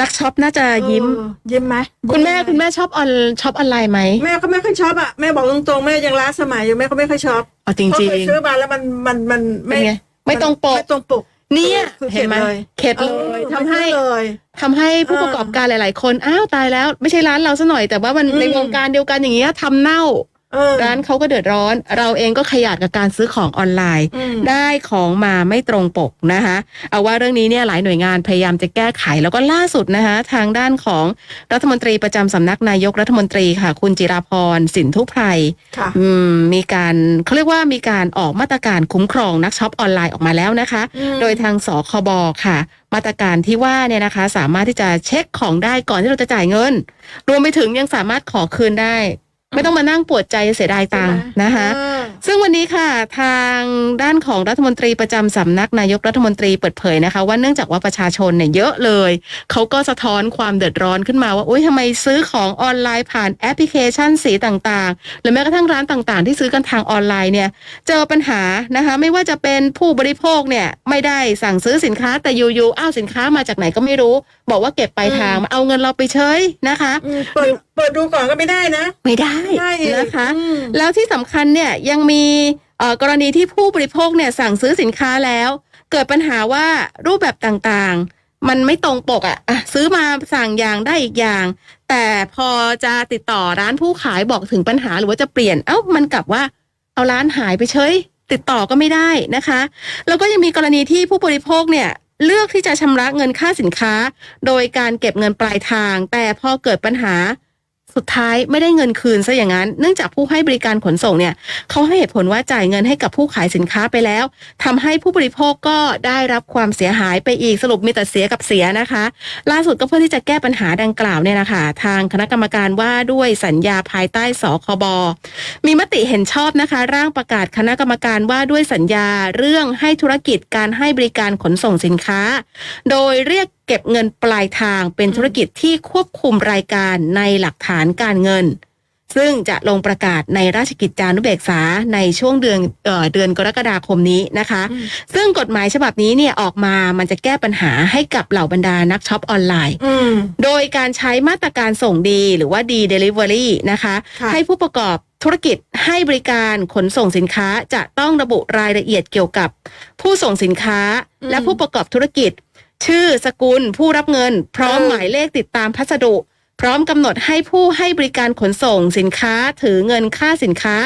นักช็อปน่าจะยิ้ม เออยิ้มไหมคุณแม่คุณแม่ชอบออนช็อปออนไลน์ไหมแม่ก็ไม่ค่อยชอบอะแม่บอกตรงๆแม่ยังล้าสมัยอยู่แม่ก็ไม่ค่อยชอบอ๋อจริงเพราะจริเคยงซื้อมาแล้วมันมันมันเป็นไงไม่ตรงปกไม่ตรงปก เนี่ยคือเห็นไหมเข็ดเลย เข็ดเลยออทำให้ไม่ซื้อเลย ทำให้ผู้เออประกอบการหลาย ๆ คนอ้าวตายแล้ว ไม่ใช่ร้านเราซะหน่อยแต่ว่ามันอืม ในวงการเดียวกันอย่างเงี้ยทำเน่าเออ ร้านเขาก็เดือดร้อน เราเองก็ขยาดกับการซื้อของออนไลน์อืมได้ของมาไม่ตรงปกนะคะเอาว่าเรื่องนี้เนี่ยหลายหน่วยงานพยายามจะแก้ไขแล้วก็ล่าสุดนะคะทางด้านของรัฐมนตรีประจำสำนักนายกรัฐมนตรีค่ะ คุณจิราพรสินทุไพรค่ะอืมมีการเขาเรียกว่ามีการออกมาตรการคุ้มครองนักช็อปออนไลน์ออกมาแล้วนะคะอืมโดยทางสคบค่ะมาตรการที่ว่าเนี่ยนะคะ สามารถที่จะเช็คของได้ก่อนที่เราจะจ่ายเงิน รวมไปถึงยังสามารถขอคืนได้ ไม่ต้องมานั่งปวดใจเสียดายตังค์นะคะ ซึ่งวันนี้ค่ะทางด้านของรัฐมนตรีประจำสำนักนายกรัฐมนตรีเปิดเผยนะคะ ว่าเนื่องจากว่าประชาชนเนี่ยเยอะเลยเขาก็สะท้อนความเดือดร้อนขึ้นมาว่าโอ๊ยทำไมซื้อของออนไลน์ผ่านแอปพลิเคชันสีต่างๆ หรือแม้กระทั่งร้านต่างๆ ที่ซื้อกันทางออนไลน์เนี่ยเจอปัญหานะคะ ไม่ว่าจะเป็นผู้บริโภคเนี่ยไม่ได้สั่งซื้อสินค้าแต่อยู่ๆอ้าวสินค้ามาจากไหนก็ไม่รู้ บอกว่าเก็บปลายทางมาเอาเงินเราไปเฉยนะคะอืมเปิดเปิดดูก่อนก็ไม่ได้นะ ไม่ได้ไม่ได้อีกนะคะอืมแล้วที่สำคัญเนี่ยยังมีเอ่อกรณีที่ผู้บริโภคเนี่ยสั่งซื้อสินค้าแล้ว เกิดปัญหาว่ารูปแบบต่างๆ มันไม่ตรงปกอะ่ะซื้อมาสั่งอย่างได้อีกอย่าง แต่พอจะติดต่อร้านผู้ขายบอกถึงปัญหาหรือว่าจะเปลี่ยนเอ้ามันกลับว่าเอาร้านหายไปเฉยติดต่อก็ไม่ได้นะคะ แล้วก็ยังมีกรณีที่ผู้บริโภคเนี่ยเลือกที่จะชำระเงินค่าสินค้า โดยการเก็บเงินปลายทาง แต่พอเกิดปัญหา สุดท้ายไม่ได้เงินคืนซะอย่างนั้น เนื่องจากผู้ให้บริการขนส่งเนี่ยเขาให้เหตุผลว่าจ่ายเงินให้กับผู้ขายสินค้าไปแล้วทำให้ผู้บริโภคก็ได้รับความเสียหายไปอีกสรุปมีแต่เสียกับเสียนะคะ ล่าสุดก็เพื่อที่จะแก้ปัญหาดังกล่าวเนี่ยนะคะทางคณะกรรมการว่าด้วยสัญญาภายใต้สคบมีมติเห็นชอบนะคะ ร่างประกาศคณะกรรมการว่าด้วยสัญญาเรื่องให้ธุรกิจการให้บริการขนส่งสินค้า โดยเรียก เก็บเงินปลายทางเป็นธุรกิจที่ควบคุมรายการในหลักฐานการเงิน ซึ่งจะลงประกาศในราชกิจจานุเบกษาในช่วงเดือนเอ่อเดือนกรกฎาคมนี้นะคะอืมซึ่งกฎหมายฉบับนี้เนี่ยออกมามันจะแก้ปัญหาให้กับเหล่าบรรดานักช็อปออนไลน์อืมโดยการใช้มาตรการส่งดีหรือว่าดีเดลิเวอรี่นะคะ ค่ะ ให้ผู้ประกอบธุรกิจให้บริการขนส่งสินค้าจะต้องระบุรายละเอียดเกี่ยวกับ ผู้ส่งสินค้าและผู้ประกอบธุรกิจ ชื่อสกุลผู้รับเงิน พร้อมหมายเลขติดตามพัสดุ พร้อมกำหนดให้ผู้ให้บริการขนส่งสินค้าถือเงินค่าสินค้า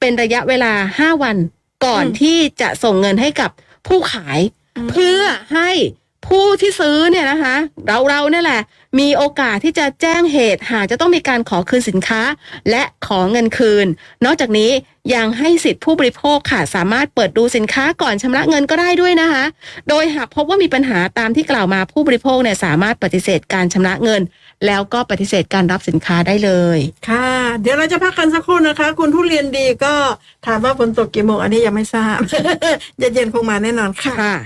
เป็นระยะเวลา 5 วัน ก่อนอืมที่จะส่งเงินให้กับผู้ขายอืมเพื่อให้ ผู้ที่ซื้อเนี่ยนะคะ เราเราเนี่ยแหละ มีโอกาสที่จะแจ้งเหตุหากจะต้องมีการขอคืนสินค้า และขอเงินคืน นอกจากนี้ยังให้สิทธิผู้บริโภคค่ะสามารถเปิดดูสินค้าก่อนชำระเงินก็ได้ด้วยนะคะ โดยหากพบว่ามีปัญหาตามที่กล่าวมาผู้บริโภคเนี่ยสามารถปฏิเสธการชำระเงิน แล้วก็ปฏิเสธการรับสินค้าได้เลย ค่ะ เดี๋ยวเราจะพักกันสักครู่นะคะ คุณทุเรียนดีก็ถามว่าฝนตกกี่โมงอันนี้ยังไม่ทราบเย็นๆคงมาแน่นอนค่ะค่ะ